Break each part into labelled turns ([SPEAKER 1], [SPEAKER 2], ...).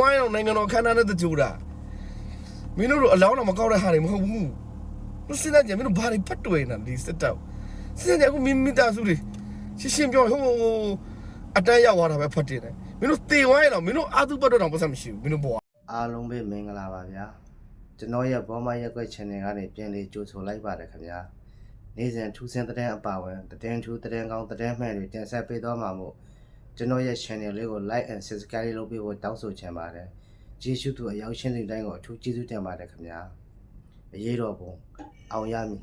[SPEAKER 1] ဝိုင်းအောင်နိုင်ငံတော်ခန်းနာနဲ့တကြိုတာမင်းတို့အလောင်းတော့မကောက်တဲ့ဟာတွေမဟုတ်ဘူးမင်းစဉ်းစားကြည့်မင်းတို့ဘာတွေဖတ်တွေ့နေတာဒီစစ်တောက်စဉ်းစားကြည့်အခုမင်းမိသားစုတွေရှင်းရှင်းပြောဟိုအတန်းရောက်သွားတာပဲဖတ်တယ်မင်းတို့တေဝိုင်းတော့မင်းတို့အာသူပတ်တော့တော့ပတ်စံမရှိဘူးမင်းတို့ဘော
[SPEAKER 2] အားလုံးပဲမင်္ဂလာပါဗျာကျွန်တော်ရဲ့ဘောမရက်ကွက် channel ကနေပြန်လေးကြိုဆိုလိုက်ပါတယ်ခင်ဗျာနေ့စဉ်ထူးဆန်းတဲ့တဲ့အပါဝင်တဲ့ထူးတဲ့ကောင်းတဲ့မှန်တွေတင်ဆက်ပေးသွားမှာမို့ ကျွန်တော်ရဲ့ channel လေးကို like and subscribe လုပ်ပေးဖို့တောင်းဆိုချင်ပါတယ်ကျေးဇူးတူအရောက်ရှင်းတဲ့တိုင်းကိုအထူးကျေးဇူးတင်ပါတယ်ခင်ဗျာအရေးတော်ပုံအောင်ရမည်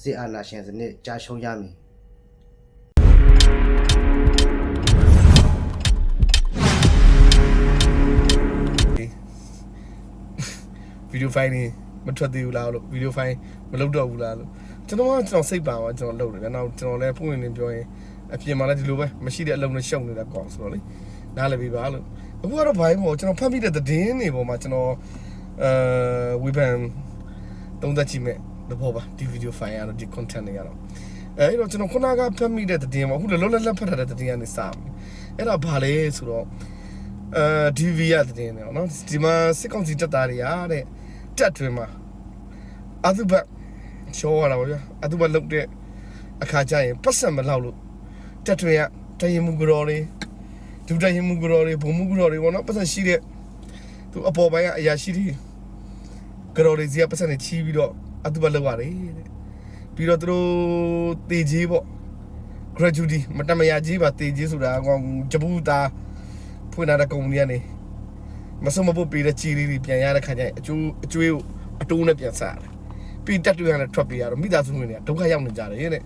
[SPEAKER 2] စစ်အာဏာရှင်စနစ်ကြာရှုံးရမည်
[SPEAKER 1] ဗီဒီယိုဖိုင်နေမထွက်သေးဘူးလားလို့ဗီဒီယိုဖိုင်မလုပ်တော့ဘူးလားလို့ကျွန်တော်ကကျွန်တော်စိတ်ပါသွားကျွန်တော်လုပ်တယ်နောက်ကျွန်တော်လည်းပုံဝင်နေပြောရင် အပြင်မှာလည်းဒီလိုပဲမရှိတဲ့အလုံးနဲ့ရှုံနေတာကောဆိုတော့လေနားလည်းပြီးပါလို့အခုကတော့ဘိုင်းပေါ့ကျွန်တော်ဖတ်မိတဲ့သတင်းတွေပေါ်မှာကျွန်တော်အဲဝေဖန်သုံးသပ်ကြည့်မဲ့သဘောပါဒီဗီဒီယိုဖိုင်ရတော့ဒီ content တွေရတော့အဲအဲ့တော့ကျွန်တော်ခုနကဖတ်မိတဲ့သတင်းပေါ့အခုလောလောလတ်လတ်ဖတ်ထားတဲ့သတင်းကနေစမယ်အဲ့ဒါဘာလဲဆိုတော့အဲ DV ရသတင်းတွေနော်ဒီမှာစစ်ကောင်စီတပ်သားတွေရတဲ့တက်တွင်မှာအသုဘချောရတာပေါ့ဗျာအသုဘလုတ်တဲ့အခါကျရင်ပတ်စံမလောက်လို့ တက်တွင်ကတရင်မှုကြော်လေးဒုတရင်မှုကြော်လေးဘုံမှုကြော်လေးပေါ့နော်ပတ်စံရှိတဲ့သူအပေါ်ပိုင်းကအရာရှိတွေကြော်လေးစီကပတ်စံနဲ့ချီးပြီးတော့အသုဘလောက်ရတယ်တဲ့ပြီးတော့သူတို့တေကြီးပေါ့ gratuity မတမရကြီးပါတေကြီးဆိုတာကောင်ဂျပူတာဖွင့်လာတဲ့ကုမ္ပဏီကနေမဆုံးမဖို့ပေးတဲ့ကြီးလေးတွေပြန်ရတဲ့ခါကျရင်အကျိုးအကျွေးကိုအတိုးနဲ့ပြန်စားရတယ်ပြီးတက်တူရနဲ့ထွက်ပြေးရတော့မိသားစုဝင်တွေကဒုက္ခရောက်နေကြတယ်တဲ့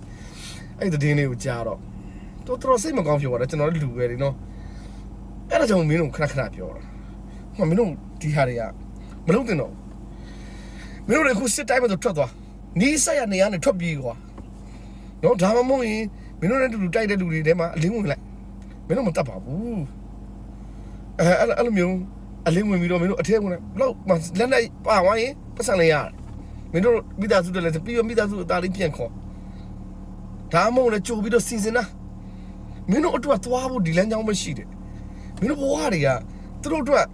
[SPEAKER 1] အဲ့ဒီသတင်းလေးကိုကြားတော့ တော်တော်စိတ်မကောင်းဖြစ်သွားတယ်ကျွန်တော်တို့လူပဲလေနော်အဲ့ဒါကြောင့်မင်းတို့ခဏခဏပြောတာဟောမင်းတို့ဒီဟာတွေကမလုပ်တင်တော့မင်းတို့လည်းခုစစ်တိုင်းမှာထွက်သွားနီးဆက်ရနေရနဲ့ထွက်ပြေးကွာနော်ဒါမှမဟုတ်ရင်မင်းတို့နဲ့တူတူတိုက်တဲ့လူတွေထဲမှာအလင်းဝင်လိုက်မင်းတို့မတတ်ပါဘူးအဲအဲ့လိုအဲ့လိုမျိုးအလင်းဝင်ပြီးတော့မင်းတို့အထက်ဝင်လိုက်ဘလို့လက်နဲ့ပါဝိုင်းရင်ပတ်စံလေးရတယ်မင်းတို့မိသားစုတွေလည်းပြီးတော့မိသားစုအသားလေးပြန်ခေါ်ဒါမှမဟုတ်လည်းကြိုပြီးတော့စီစဉ်တာ မင်းတို့အတွက်သွားဖို့ဒီလမ်းကြောင်းမရှိတယ်မင်းတို့ဘဝတွေကသူတို့အတွက်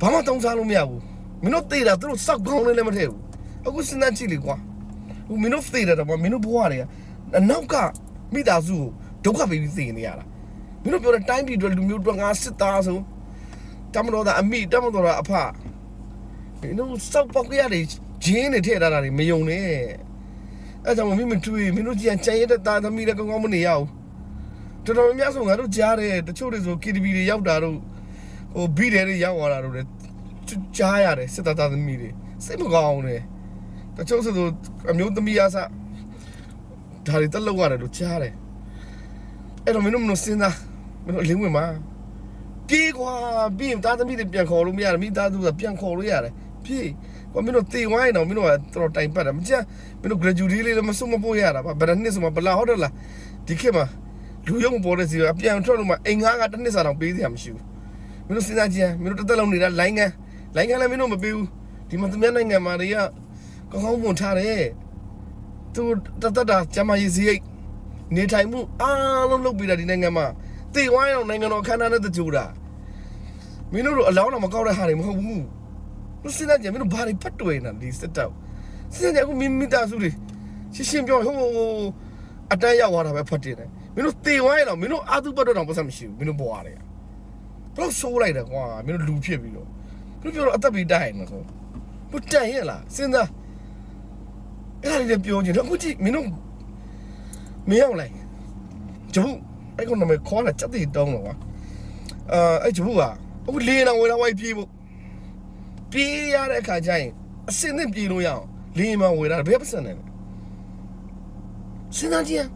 [SPEAKER 1] ဘာမှတုံးစားလို့မရဘူးမင်းတို့တေးတာသူတို့စောက်ကောင်းနေလည်းမထည့်ဘူးအခုစဉ်းစားကြည့်လေကွာဟိုမင်းတို့သေတယ်တော့မင်းတို့ဘဝတွေကအနောက်ကမိသားစုကိုဒုက္ခပေးပြီးသေနေရတာမင်းတို့ပြောတဲ့တိုင်းပြည်အတွက်လူမျိုးအတွက်ငါစစ်သားဆိုတမတော်သားအမိတမတော်သားအဖမင်းတို့စောက်ပေါက်ရတဲ့ဂျင်းတွေထည့်ထားတာတွေမယုံနဲ့ အဲကြောင့်မင်းမတွေ့မင်းတို့ကြံကြံရတဲ့သားသမီးလည်းကောင်းကောင်းမနေရဘူးတော်တော်များများဆိုငါတို့ကြားတယ်တချို့တွေဆို KTV တွေရောက်တာတို့ဟိုဘီတွေရောက်လာတာတို့လည်းကြားရတယ်စစ်သားသားသမီးတွေစိတ်မကောင်းတယ်တချို့ဆိုအမျိုးသမီးအစားဒါတွေတက်လောက်ရတယ်လို့ကြားတယ်အဲ့တော့မင်းတို့မလို့စဉ်းစားမင်းတို့အလင်းဝင်မှာပြေးကွာပြေးသားသမီးတွေပြန်ခေါ်လို့မရတယ်မိသားစုကပြန်ခေါ်လို့ရတယ်ပြေး ကွာမင်းတို့တေဝိုင်းတော့မင်းတို့ကတော်တိုင်ပတ်တယ်မကြမင်းတို့ graduate လေးလည်းမစုံမပို့ရတာပါဗရနစ်ဆိုမှဘလာဟုတ်တယ်လားဒီခေတ်မှာလူရုံပေါ်တဲ့စီကအပြန်ထွက်လို့မှအိမ်ငါးကတစ်နှစ်စာတောင်ပေးစရာမရှိဘူးမင်းတို့စဉ်းစားကြည့်မင်းတို့တစ်သက်လုံးနေတာလိုင်းကန်လိုင်းကန်လည်းမင်းတို့မပေးဘူးဒီမှာသူများနိုင်ငံမှာတွေကကောင်းကောင်းမွန်ထားတယ်သူတတတာကျမရေးစရိတ်နေထိုင်မှုအားလုံးလုပ်ပြီးတာဒီနိုင်ငံမှာတေဝိုင်းအောင်နိုင်ငံတော်ခန်းနာနဲ့တကြိုတာမင်းတို့အလောင်းတော့မကောက်တဲ့ဟာတွေမဟုတ်ဘူး မစဉ်းစားကြည့်မင်းတို့ဘာတွေဖတ်တွေ့နေတာဒီစစ်တောက်စဉ်းစားကြည့်အခုမင်းမိသားစုတွေရှင်းရှင်းပြောဟိုအတန်းရောက်သွားတာပဲဖတ်တယ်မင်းတို့တေဝိုင်းတော့မင်းတို့အာသူပတ်တော့တော့ပတ်စံမရှိဘူးမင်းတို့ဘွားတွေကဘလို့ဆိုးလိုက်တယ်ကွာမင်းတို့လူဖြစ်ပြီးတော့မင်းပြောတော့အသက်ပြီးတိုင်မှာဆိုဘုတန်ရဲ့လားစဉ်းစားအဲ့ဒါလေးပြောချင်တယ်အခုကြည့်မင်းတို့မင်းအောင်လိုက်ဂျဘူးအဲ့ကောင်နမခေါ်လာစက်တီတောင်းတော့ကွာအာအဲ့ဂျဘူးကအခုလေးနာဝေးလာဝိုက်ပြေးဖို့ ပြေးရတဲ့အခါကျရင်အစင်းနဲ့ပြေးလို့ရအောင်လေးမဝေးလာဘယ်ပတ်စံလဲစဉ်းစားကြည့်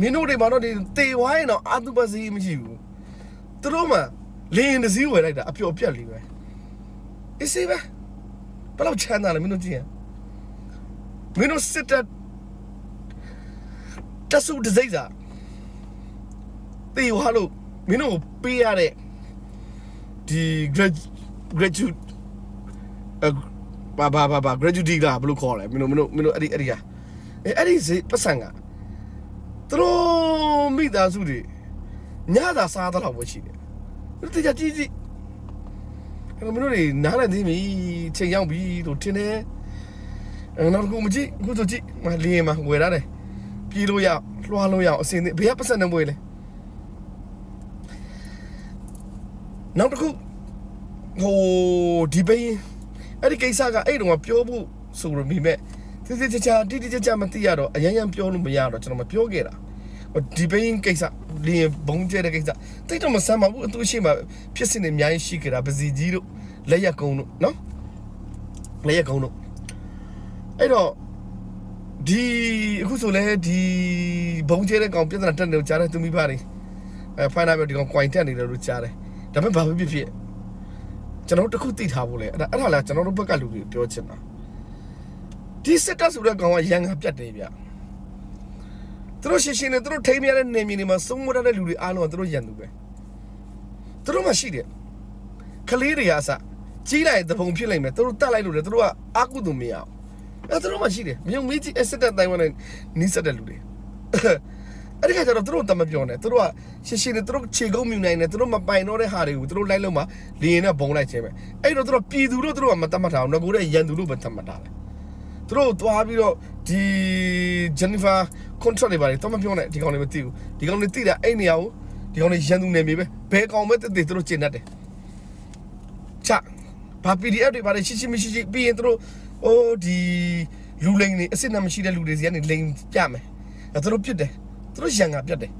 [SPEAKER 1] မင်းတို့တွေမှာတော့ဒီတေဝိုင်းတော့အာတုပစီမရှိဘူးသူတို့မှလင်းတစ်စီးဝယ်လိုက်တာအပျော်ပြက်လေးပဲအစ်စေးပဲဘယ်လောက်ချမ်းသာလဲမင်းတို့ကြည့်ရမင်းတို့စစ်တပ်တဆူတစိမ့်စာတေဝါလို့မင်းတို့ပေးရတဲ့ဒီ graduate ဘာဘာဘာဘာ graduate ကဘယ်လိုခေါ်လဲမင်းတို့မင်းတို့မင်းတို့အဲ့ဒီအဲ့ဒီဟာအဲ့အဲ့ဒီပတ်စံကသူတို့မိသားစုတွေညသာစားတော့ပဲရှိတယ်တို့တေချာကြည့်ကြည့်အဲ့တော့မင်းတို့တွေနားလည်သိပြီချိန်ရောက်ပြီလို့ထင်တယ်အဲ့နောက်တစ်ခုမကြည့်အခုဆိုကြည့်မလင်းမှာဝယ်ရတယ်ပြေးလို့ရလွှားလို့ရအစင်းဘယ်ကပတ်စံနေမွေးလဲနောက်တစ်ခုဟိုဒီပိန် အဲ့ဒီကိစ္စကအဲ့တုန်းကပြောဖို့ဆိုရမိမဲ့တိတိကျကျတိတိကျကျမသိရတော့အရင်ရင်ပြောလို့မရတော့ကျွန်တော်မပြောခဲ့တာဒီပိန်ကိစ္စလင်းဘုံကျဲတဲ့ကိစ္စတိတ်တော့မဆမ်းပါဘူးအတူရှိမှဖြစ်စင်နေအများကြီးရှိခဲ့တာပစီကြီးတို့လက်ရက်ကုန်းတို့နော်လက်ရက်ကုန်းတို့အဲ့တော့ဒီအခုဆိုလဲဒီဘုံကျဲတဲ့ကောင်ပြဿနာတက်နေလို့ကြားတယ်သူမိပါနေအဲဖိုင်နာပြောဒီကောင် coin တက်နေတယ်လို့ကြားတယ်ဒါပေမဲ့ဘာဖြစ်ဖြစ်ဖြစ် ကျွန်တော်တို့တစ်ခုသိထားဖို့လဲအဲ့ဒါအဲ့ဒါလားကျွန်တော်တို့ဘက်ကလူတွေပြောချင်တာဒီစစ်တပ်ဆိုတဲ့ကောင်ကရန်ငါပြတ်တယ်ဗျသူတို့ရှင်းရှင်းနဲ့သူတို့ထိန်းရတဲ့နေမြေတွေမှာစုံမရတဲ့လူတွေအားလုံးကသူတို့ရန်သူပဲသူတို့မှရှိတယ်ကလေးတွေအစကြီးလိုက်တဲ့ပုံဖြစ်လိမ့်မယ်သူတို့တတ်လိုက်လို့လေသူတို့ကအာကုသူမရအောင်အဲ့သူတို့မှရှိတယ်မြုံမီးကြီးအစစ်တပ်တိုင်းဝင်နေနီးစက်တဲ့လူတွေ အဲ့ဒီခါကျတော့သူတို့တမပြောနဲ့သူတို့ကရှင်းရှင်းနဲ့သူတို့ခြေကုပ်မြူနိုင်တယ်သူတို့မပိုင်တော့တဲ့ဟာတွေကိုသူတို့လိုက်လို့မှလီရင်နဲ့ဘုံလိုက်ခြင်းပဲအဲ့တော့သူတို့ပြည်သူတို့သူတို့ကမတတ်မှတ်ထားအောင်ငါကိုယ်ရဲ့ရန်သူတို့ပဲတတ်မှတ်ထားတယ်သူတို့သွားပြီးတော့ဒီဂျန်နီဖာကွန်ထရက်တွေပါတယ်တော့မပြောနဲ့ဒီကောင်တွေမသိဘူးဒီကောင်တွေသိတာအဲ့နေရာကိုဒီကောင်တွေရန်သူနေပြီပဲဘယ်ကောင်ပဲတည်တည်သူတို့ကျင့်တတ်တယ်ချဘာ PDF တွေပါတယ်ရှိရှိမရှိရှိပြီးရင်သူတို့ဟိုဒီလူလိန်တွေအစ်စ်နဲ့မရှိတဲ့လူတွေစီကနေလိန်ပြမယ်အဲသူတို့ပြစ်တယ် သူတို့ရန်ကပြတ်တယ်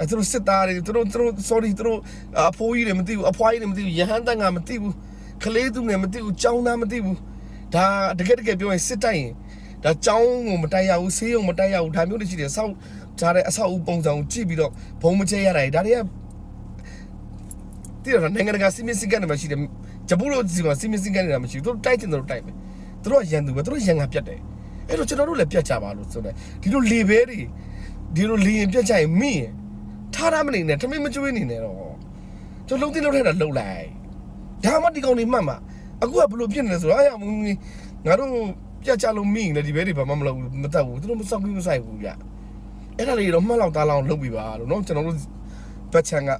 [SPEAKER 1] အဲသူတို့စစ်သားတွေသူတို့သူတို့ sorry သူတို့အဖိုးကြီးတွေမသိဘူးအဖွားကြီးတွေမသိဘူးရဟန်းတန်ကမသိဘူးကလေးသူငယ်မသိဘူးចောင်းသားမသိဘူးဒါတကယ်တကယ်ပြောရင်စစ်တိုက်ရင်ဒါចောင်းကိုမတိုက်ရဘူးဆေးရုံမတိုက်ရဘူးဒါမျိုးတွေရှိတယ်ဆောက်ထားတဲ့အဆောက်အဦပုံစံကိုကြည့်ပြီးတော့ဘုံမချဲရတာဒါတွေကတိရနိုင်ငံတကာစီမင်းစည်းကမ်းတွေမှာရှိတယ်ဂျပူတို့စီမှာစီမင်းစည်းကမ်းတွေမရှိဘူးသူတို့တိုက်ချင်တယ်လို့တိုက်မယ်သူတို့ကရန်သူပဲသူတို့ရန်ကပြတ်တယ်အဲ့တော့ကျွန်တော်တို့လည်းပြတ်ကြပါလို့ဆိုတယ်ဒီလိုလေဘဲတွေ ဒီလိုလေရင်ပြတ်ကြရင်မိရင်ထားရမနေနဲ့ထမင်းမကျွေးနေနဲ့တော့ကျွန်တော်လုံးသိလုံးထဲတာလှုပ်လိုက်ဒါမှဒီကောင်တွေမှတ်မှာအခုကဘလို့ဖြစ်နေလဲဆိုတော့အားရမငါတို့ပြတ်ကြလို့မိရင်လည်းဒီဘဲတွေဘာမှမလုပ်ဘူးမတတ်ဘူးသူတို့မစောက်ဘူးမဆိုင်ဘူးကြအဲ့ဒါလေးတော့မှတ်လောက်သားလောက်လုပ်ပြီးပါလို့နော်ကျွန်တော်တို့ဘက်ချန်က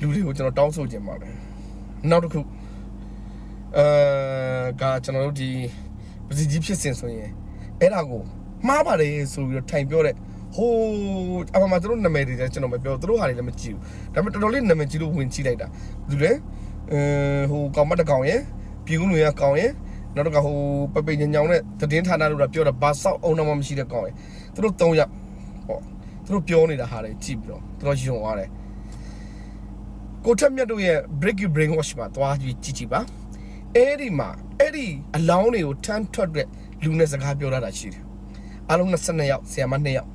[SPEAKER 1] လူတွေကိုကျွန်တော်တောင်းဆိုခြင်းပါတယ်နောက်တစ်ခုအဲကကျွန်တော်တို့ဒီပစီကြီးဖြစ်စဉ်ဆိုရင်အဲ့ဒါကိုမှားပါတယ်ဆိုပြီးတော့ထိုင်ပြောတဲ့ ဟိုးအမှမတို့နာမည်တွေလည်းကျွန်တော်မပြောသူတို့ဟာတွေလည်းမကြည့်ဘူးဒါပေမဲ့တော်တော်လေးနာမည်ကြည့်လို့ဝင်ကြည့်လိုက်တာသူလည်းအဲဟိုကောင်မတကောင်ရယ်ပြည်ကုန်းတွေကကောင်ရယ်နောက်တော့ကဟိုပပိညံညောင်နဲ့သတင်းဌာနတို့ကပြောတာဘာဆောက်အောင်တော့မရှိတဲ့ကောင်ရယ်သူတို့၃ယောက်ဟောသူတို့ပြောနေတာဟာတွေကြည့်ပြီးတော့သူတို့ယုံသွားတယ်ကိုထက်မြတ်တို့ရဲ့ break you brain wash မှာသွားကြည့်ကြည့်ကြည့်ပါအဲ့ဒီမှာအဲ့ဒီအလောင်းတွေကိုထမ်းထွက်တဲ့လူနဲ့စကားပြောရတာရှိတယ်အားလုံး22ယောက်ဆရာမ2ယောက်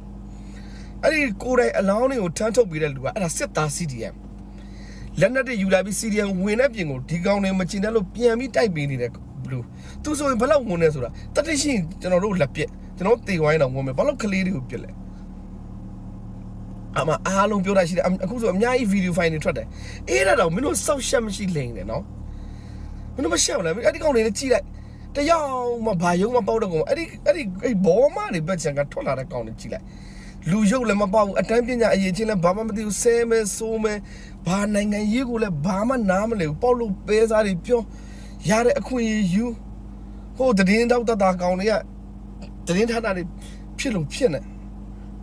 [SPEAKER 1] အဲ့ဒီကိုယ်တိုင်အလောင်းတွေကိုထမ်းထုတ်ပေးတဲ့လူကအဲ့ဒါစစ်သား CDM လက်နက်တွေယူလာပြီး CDM ဝင်တဲ့ပြင်ကိုဒီကောင်တွေမချင်တဲ့လို့ပြန်ပြီးတိုက်ပေးနေတဲ့ဘလူးသူဆိုရင်ဘယ်လောက်ဝင်နေဆိုတာတတိရှိကျွန်တော်တို့လက်ပြက်ကျွန်တော်တေဝိုင်းတော့ဝင်မယ်ဘာလို့ကလေးတွေကိုပြက်လဲအမအားလုံးပြောတာရှိတယ်အခုဆိုအများကြီးဗီဒီယိုဖိုင်တွေထွက်တယ်အေးဒါတော့မင်းတို့စောက်ရှက်မရှိလိမ့်တယ်နော်မင်းတို့မရှက်ဘူးလားအဲ့ဒီကောင်တွေလည်းကြည့်လိုက်တယောက်မှဘာယုံမပေါက်တဲ့ကောင်အဲ့ဒီအဲ့ဒီအဲ့ဘောမတွေဘက်ချန်ကထွက်လာတဲ့ကောင်တွေကြည့်လိုက် လူရုပ်လည်းမပေါက်ဘူးအတန်းပညာအရေးချင်းလည်းဘာမှမသိဘူးဆဲမဲဆိုးမဲဘာနိုင်ငံရေးကိုလည်းဘာမှနားမလည်ဘူးပေါက်လို့ပဲစားတွေပြောရတဲ့အခွင့်အရေးယူဟိုတည်င်းတောက်တတာကောင်တွေကတည်င်းထတာတွေဖြစ်လို့ဖြစ်နေ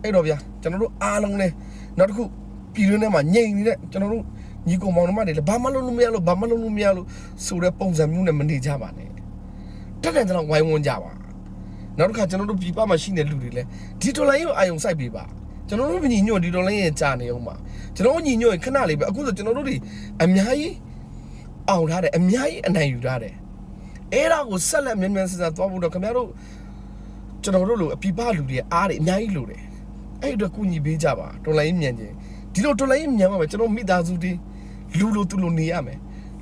[SPEAKER 1] အဲ့တော့ဗျာကျွန်တော်တို့အားလုံးလဲနောက်တစ်ခုပြည်တွင်းထဲမှာညိန်နေတဲ့ကျွန်တော်တို့ညီကောင်မောင်နှမတွေလည်းဘာမှလုပ်လို့မရလို့ဘာမှလုပ်လို့မရလို့ဆိုတဲ့ပုံစံမျိုးနဲ့မနေကြပါနဲ့တက်တဲ့တော့ဝိုင်းဝန်းကြပါ နောက်တစ်ခါကျွန်တော်တို့ပြည်ပမှာရှိနေတဲ့လူတွေလည်းဒီဒေါ်လာရေးကိုအာယုံစိုက်ပေးပါကျွန်တော်တို့ညီညွတ်ဒီဒေါ်လာရေးကြာနေအောင်ပါကျွန်တော်ညီညွတ်ရင်ခဏလေးပဲအခုဆိုကျွန်တော်တို့တွေအများကြီးအောင်ထားတယ်အများကြီးအနိုင်ယူထားတယ်အဲ့ဒါကိုဆက်လက်မြန်မြန်ဆန်ဆန်သွားဖို့တော့ခင်ဗျားတို့ကျွန်တော်တို့လိုအပြပလူတွေအားတွေအများကြီးလိုတယ်အဲ့အတွက်ကုညီပေးကြပါဒေါ်လာရေးမြန်ချင်းဒီလိုဒေါ်လာရေးမြန်မှာပဲကျွန်တော်မိသားစုတွေလူလိုသူလိုနေရမယ်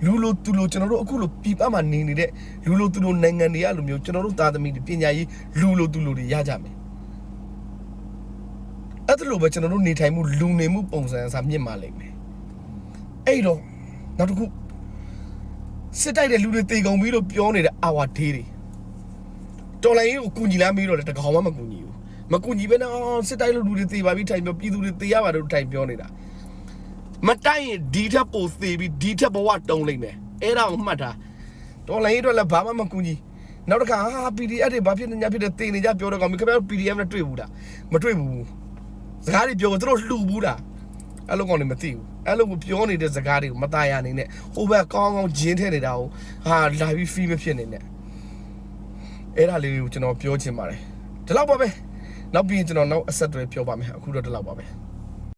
[SPEAKER 1] လူလိုသူလိုကျွန်တော်တို့အခုလိုပြပမှာနေနေတဲ့လူလိုသူလိုနိုင်ငံတွေကလိုမျိုးကျွန်တော်တို့သားသမီးတွေပညာရေးလူလိုသူလိုတွေရကြမယ်အဲ့ဒါလိုပဲကျွန်တော်တို့နေထိုင်မှုလူနေမှုပုံစံအစားမြင့်မာလိမ့်မယ်အဲ့တော့နောက်တစ်ခုစစ်တိုက်တဲ့လူတွေတေကုန်ပြီးတော့ပြောနေတဲ့အာဝါဒေးတွေတော်လိုင်းကိုကူညီလာပြီးတော့တကောင်မှမကူညီဘူးမကူညီဘဲနဲ့စစ်တိုက်လို့လူတွေတေပါပြီးထိုင်ပြောပြည်သူတွေတေရပါတော့ထိုင်ပြောနေတာ မတိုက်ရင်ဒီထက်ပိုသေးပြီးဒီထက်ဘဝတုံးလိမ့်မယ်အဲ့ဒါကိုမှတ်ထားတော်လိုင်းအတွက်လည်းဘာမှမကူညီနောက်တစ်ခါဟာ PDF တွေဘာဖြစ်နေ냐ဖြစ်တယ်တင်နေကြပြောတော့ကောင်မခင်ဗျားတို့ PDF နဲ့တွေ့ဘူးလားမတွေ့ဘူးစကားတွေပြောသူတို့လှူဘူးလားအဲ့လိုကောင်တွေမသိဘူးအဲ့လိုကိုပြောနေတဲ့စကားတွေကိုမตายရနိုင်နဲ့ဟိုဘက်ကောင်းကောင်းဂျင်းထဲနေတာကိုဟာလာပြီးဖီးမဖြစ်နေနဲ့အဲ့ဒါလေးကိုကျွန်တော်ပြောချင်ပါတယ်ဒီလောက်ပါပဲနောက်ပြီးရင်ကျွန်တော်နောက်အဆက်အသွယ်ပြောပါမယ်အခုတော့ဒီလောက်ပါပဲ